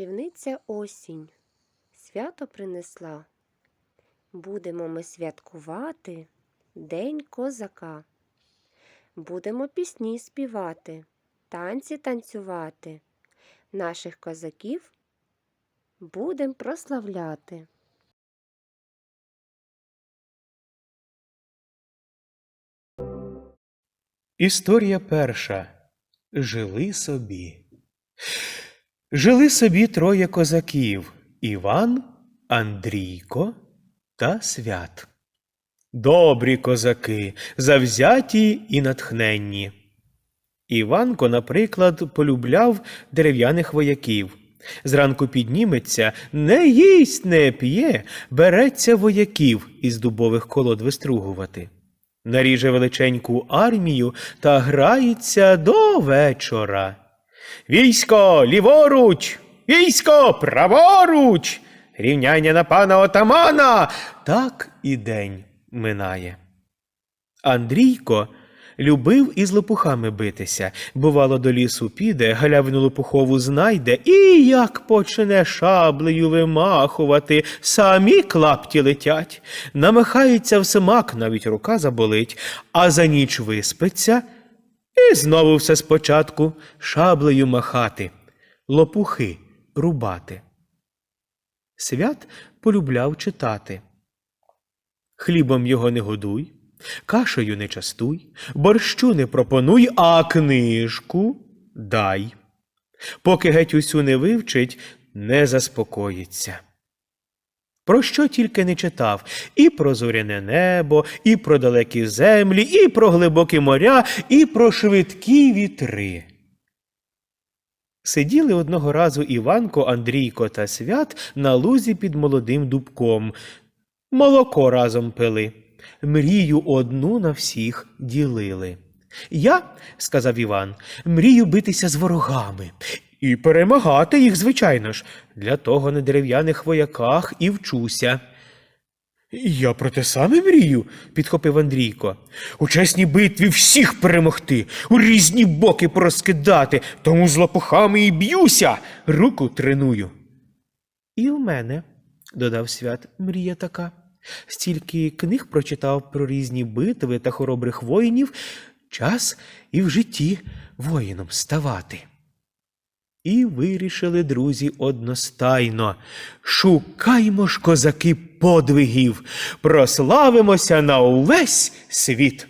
Наближається осінь, свято принесла. Будемо ми святкувати День козака. Будемо пісні співати, танці танцювати. Наших козаків будем прославляти. Історія перша. Жили собі. Жили собі троє козаків Іван, Андрійко та Свят. Добрі козаки, завзяті і натхненні. Іванко, наприклад, полюбляв дерев'яних вояків. Зранку підніметься, не їсть, не п'є, береться вояків із дубових колод вистругувати. Наріже величеньку армію та грається до вечора. Військо ліворуч, військо праворуч, рівняння на пана отамана. Так і день минає. Андрійко любив із лопухами битися. Бувало, до лісу піде, галявину лопухову знайде, і як почне шаблею вимахувати, самі клапті летять. Намахається в смак, навіть рука заболить, а за ніч виспиться, і знову все спочатку шаблею махати, лопухи рубати. Свят полюбляв читати. Хлібом його не годуй, кашею не частуй, борщу не пропонуй, а книжку дай. Поки геть усю не вивчить, не заспокоїться. Про що тільки не читав і про зоряне небо, і про далекі землі, і про глибокі моря, і про швидкі вітри. Сиділи одного разу Іванко, Андрійко та Свят на лузі під молодим дубком. Молоко разом пили. Мрію одну на всіх ділили. Я, сказав Іван, мрію битися з ворогами. І перемагати їх, звичайно ж. Для того на дерев'яних вояках і вчуся. Я про те саме мрію, підхопив Андрійко. У чесній битві всіх перемогти, у різні боки порозкидати, тому з лопухами і б'юся, руку треную. І в мене, додав свят, мрія така. Стільки книг прочитав про різні битви та хоробрих воїнів, час і в житті воїном ставати. І вирішили друзі одностайно шукаймо ж козаки подвигів, прославимося на увесь світ.